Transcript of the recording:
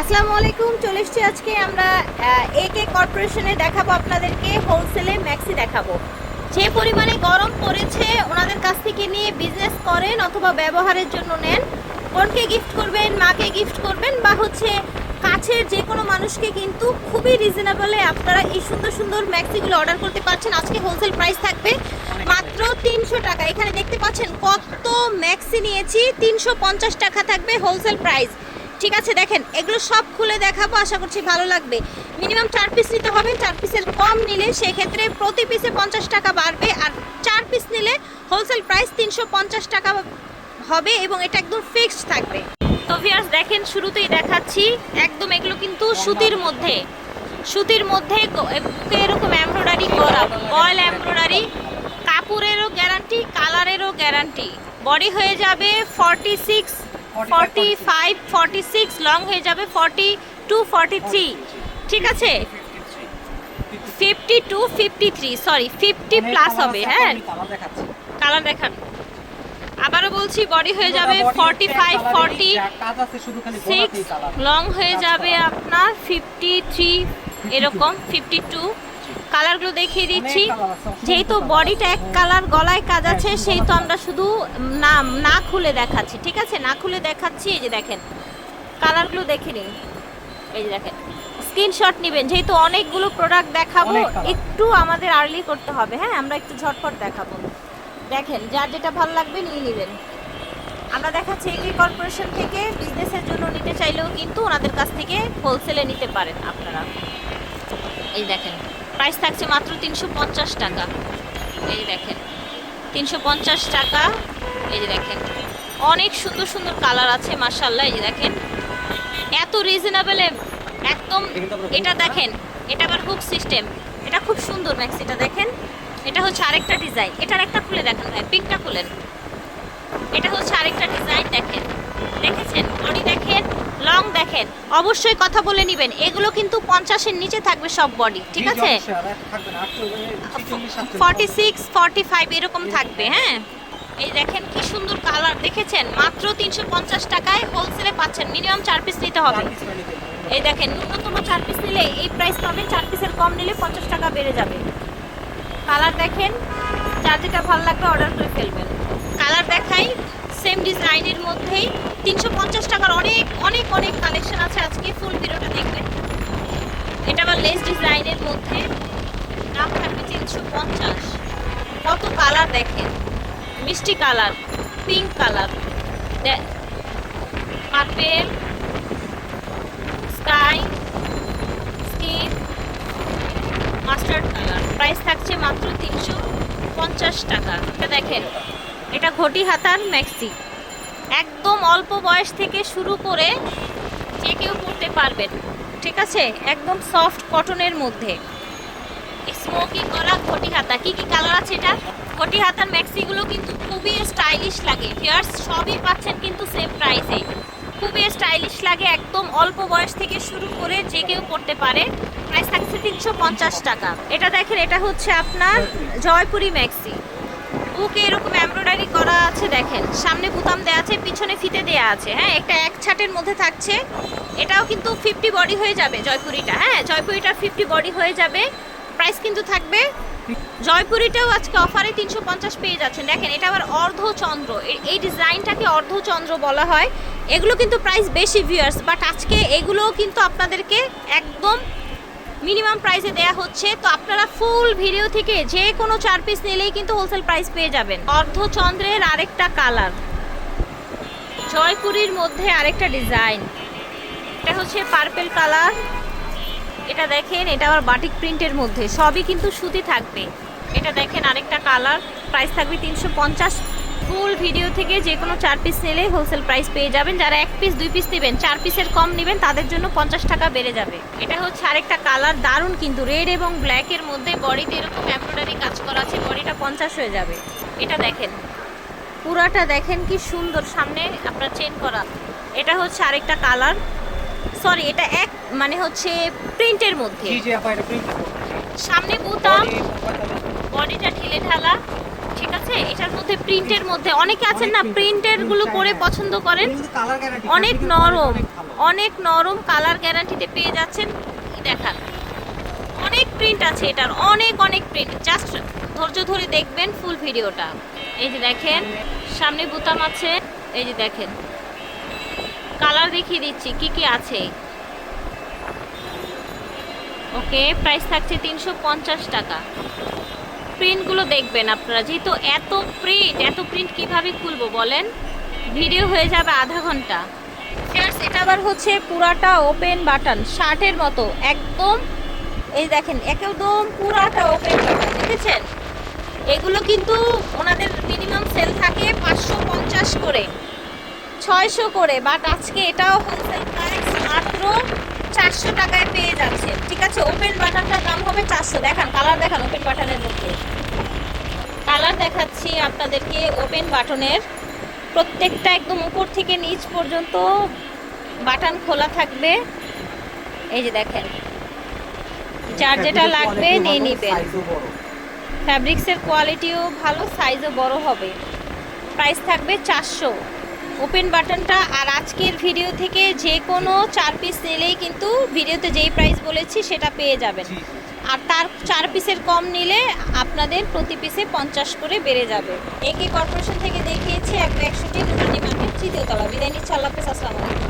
আসসালামু আলাইকুম, চলে এসেছি আজকে আমরা এ কে কর্পোরেশনে দেখাবো আপনাদেরকে হোলসেলে ম্যাক্সি দেখাবো। যে পরিমাণে গরম পড়েছে, ওনাদের কাছ থেকে নিয়ে বিজনেস করেন অথবা ব্যবহারের জন্য নেন। বোনকে গিফট করবেন, মাকে গিফট করবেন, বা হচ্ছে কাছের যে কোনো মানুষকে কিন্তু খুবই রিজনেবলে আপনারা এই সুন্দর সুন্দর ম্যাক্সিগুলো অর্ডার করতে পারছেন। আজকে হোলসেল প্রাইস থাকবে মাত্র তিনশো টাকা। এখানে দেখতে পাচ্ছেন কত ম্যাক্সি নিয়েছি, তিনশো পঞ্চাশ টাকা থাকবে হোলসেল প্রাইস ঠিক আছে, দেখেন, এগুলো সব খুলে দেখাবো, আশা করছি ভালো লাগবে। মিনিমাম চার পিস নিতে হবে, চার পিসের কম নিলে সেক্ষেত্রে প্রতি পিসে পঞ্চাশ টাকা বাড়বে, আর চার পিস নিলে হোলসেল প্রাইস তিনশো পঞ্চাশ টাকা হবে এবং এটা একদম ফিক্সড থাকবে। তো ভিউয়ার্স দেখেন, শুরুতেই দেখাচ্ছি, একদম এগুলো কিন্তু সুতির মধ্যে। সুতির মধ্যে এরকম এমব্রয়ডারি করা অয়েল এমব্রয়ডারি কাপড়েরও গ্যারান্টি কালারেরও গ্যারান্টি বডি হয়ে যাবে forty six forty five forty six long হয়ে যাবে ফর্টি টু ফর্টি থ্রি ঠিক আছে? Fifty two fifty three sorry fifty plus হবে হ্যাঁ? কালার দেখান। আবারও বলছি বডি হয়ে যাবে forty five forty six long হয়ে যাবে আপনার ফিফটি থ্রি এরকম ফিফটি টু কালারগুলো দেখিয়ে দিচ্ছি। যেহেতু বডিটা এক কালার গলায় কাজ আছে সেই তো আমরা শুধু না না খুলে দেখাচ্ছি। ঠিক আছে? না খুলে দেখাচ্ছি এই যে দেখেন। কালারগুলো দেখে নিন। এই যে দেখেন। স্ক্রিনশট নেবেন। যেহেতু অনেকগুলো প্রোডাক্ট দেখাবো একটু আমাদের আর্লি করতে হবে হ্যাঁ? আমরা একটু ঝটপট দেখাবো। দেখেন যার যেটা ভালো লাগবে নিয়ে নেবেন। আমরা দেখাচ্ছি এগ্রি কর্পোরেশন থেকে। বিজনেসের জন্য নিতে চাইলেও কিন্তু ওনাদের কাছ থেকে হোলসেলে নিতে পারেন আপনারা। এই দেখেন। প্রাইস থাকছে মাত্র তিনশো পঞ্চাশ টাকা। এই দেখেন তিনশো পঞ্চাশ টাকা এই যে দেখেন। অনেক সুন্দর সুন্দর কালার আছে মার্শাল্লাহ এই যে দেখেন। এত রিজনেবলে একদম এটা দেখেন এটা আবার হুক সিস্টেম এটা খুব সুন্দর ম্যাক্সিটা দেখেন। এটা হচ্ছে আরেকটা ডিজাইন এটার একটা খুলে দেখেন ভাই পিঙ্কটা খুলেন। এটা হচ্ছে আরেকটা ডিজাইন দেখেন। দেখেছেন? বডি দেখেন দেখেন অবশ্যই কথা বলে নেবেন। এগুলো কিন্তু পঞ্চাশের নিচে থাকবে সব বডি ঠিক আছে? ফর্টি সিক্স ফর্টি ফাইভ এরকম থাকবে হ্যাঁ? এই দেখেন কি সুন্দর কালার দেখেছেন? মাত্র তিনশো পঞ্চাশ টাকায় হোলসেলে পাচ্ছেন মিনিমাম চার পিস নিতে হবে। এই দেখেন ন্যূনতম চার পিস নিলে এই প্রাইস পাবেন চার পিসের কম নিলে পঞ্চাশ টাকা বেড়ে যাবে। কালার দেখেন যার যেটা ভালো লাগবে অর্ডার করে ফেলবেন। কালার দেখাই সেম ডিজাইনের মধ্যেই তিনশো পঞ্চাশ টাকার অনেক অনেক অনেক কালেকশন আছে। আজকে ফুল ভিডিওটা দেখবেন। এটা আবার লেস ডিজাইনের মধ্যে। দাম থাকবে তিনশো পঞ্চাশ। কত কালার দেখেন? মিষ্টি colour pink colour purple sky skin mustard colour price থাকছে মাত্র তিনশো পঞ্চাশ টাকা। এটা দেখেন। এটা ঘটি হাতার ম্যাক্সি। একদম অল্প বয়স থেকে শুরু করে যে কেউ পড়তে পারবেন, ঠিক আছে? একদম সফট কটনের মধ্যে। স্মোকি করা ঘটি হাতা। কী কী কালার আছে এটা? ঘটি হাতার ম্যাক্সিগুলো কিন্তু খুবই স্টাইলিশ লাগে। ফিয়ার্স সবই পাচ্ছেন কিন্তু সেম প্রাইসে খুবই স্টাইলিশ লাগে, একদম অল্প বয়স থেকে শুরু করে যে কেউ পড়তে পারে। প্রাইস থাকছে তিনশো পঞ্চাশ টাকা। এটা দেখেন, এটা হচ্ছে আপনার জয়পুরি ম্যাক্সি। বুকে এরকম আছে দেখেন। সামনে বুতাম দেওয়া আছে, পিছনে ফিতে দেওয়া আছে। হ্যাঁ একটা এক ছাটের মধ্যে থাকছে। এটাও কিন্তু ফিফটি বডি হয়ে যাবে জয়পুরিটা। হ্যাঁ জয়পুরিটার ফিফটি বডি হয়ে যাবে। প্রাইস কিন্তু থাকবে। জয়পুরিটাও আজকে অফারে তিনশো পঞ্চাশ পেয়ে যাচ্ছেন। দেখেন, এটা আবার অর্ধচন্দ্র। এই ডিজাইনটাকে অর্ধচন্দ্র বলা হয়। এগুলো কিন্তু প্রাইস বেশি ভিউয়ার্স বাট আজকে এগুলোও কিন্তু আপনাদেরকে একদম মিনিমাম প্রাইসে দেয়া হচ্ছে। তো আপনারা ফুল ভিডিও থেকে যে কোনো চার পিস নিলেই কিন্তু হোলসেল প্রাইস পেয়ে যাবেন। অর্ধচন্দ্রের আরেকটা কালার জয়পুরীর মধ্যে আরেকটা ডিজাইন এটা হচ্ছে পার্পেল কালার এটা দেখেন, এটা আবার বাটিক প্রিন্টের মধ্যে। সবই কিন্তু সুতি থাকবে। এটা দেখেন আরেকটা কালার প্রাইস থাকবে তিনশো পঞ্চাশ। ফুল ভিডিও থেকে যে কোনো চার পিস নিলে হোলসেল প্রাইস পেয়ে যাবেন। যারা এক পিস দুই পিস নেবেন চার পিসের কম নেবেন তাদের জন্য পঞ্চাশ টাকা বেড়ে যাবে। এটা হচ্ছে আরেকটা কালার দারুণ কিন্তু। রেড এবং ব্ল্যাকের মধ্যে বডিতে এরকম এমব্রয়ডারি কাজ করা আছে বডিটা পঞ্চাশ হয়ে যাবে। এটা দেখেন। পুরাটা দেখেন কি সুন্দর সামনে আপনার চেন করা। এটা হচ্ছে আরেকটা কালার সরি এটা এক মানে হচ্ছে প্রিন্টের মধ্যে। সামনে বুতাম। বডিটা ঢিলে ঢালা। আছে, এটার মধ্যে প্রিন্টের মধ্যে। অনেকে আছেন না প্রিন্টেরগুলো পরে পছন্দ করেন। অনেক নরম অনেক নরম কালার গ্যারান্টিতে পেয়ে যাচ্ছেন। দেখান। অনেক প্রিন্ট আছে এটার, অনেক অনেক প্রিন্ট। জাস্ট ধৈর্য ধরে দেখবেন ফুল ভিডিওটা। এই যে দেখেন, সামনে বোতাম আছে। এই যে দেখেন। কালার দেখিয়ে দিচ্ছি, কি কি আছে? ওকে, প্রাইস থাকছে তিনশো পঞ্চাশ টাকা। প্রিন্টগুলো দেখবেন আপনারা। যেহেতু এত প্রিন্ট এত প্রিন্ট কীভাবে খুলবো বলেন? ভিডিও হয়ে যাবে আধা ঘণ্টা। এটা আবার হচ্ছে পুরাটা ওপেন বাটন শার্টের মতো, একদম, এই দেখেন, একদম পুরাটা ওপেন বাটন দেখেছেন? এগুলো কিন্তু ওনাদের মিনিমাম সেল থাকে পাঁচশো পঞ্চাশ করে, ছয়শো করে বাট আজকে এটাও হোলসেল প্রাইস মাত্র চারশো টাকায় পেয়ে যাচ্ছে। ঠিক আছে ওপেন বাটনটার দাম হবে চারশো। দেখান কালার দেখান ওপেন বাটনের মধ্যে। কালার দেখাচ্ছি আপনাদেরকে ওপেন বাটনের প্রত্যেকটা একদম উপর থেকে নিচ পর্যন্ত বাটন খোলা থাকবে। এই যে দেখেন যার যেটা লাগবে নিয়ে নিবেন। ফ্যাব্রিক্সের কোয়ালিটিও ভালো সাইজও বড় হবে। প্রাইস থাকবে চারশো। ওপেন বাটনটা আর আজকের ভিডিও থেকে যে কোনো চার পিস নিলেই কিন্তু ভিডিওতে যেই প্রাইস বলেছি সেটা পেয়ে যাবেন। আর তার চার পিসের কম নিলে আপনাদের প্রতি পিসে পঞ্চাশ করে বেড়ে যাবে। একে কর্পোরেশন থেকে দেখিয়েছি একটা একশোটি মার্কেট তৃতীয় তলা। বিদায় নিচ্ছে আল্লাহ হাফেজ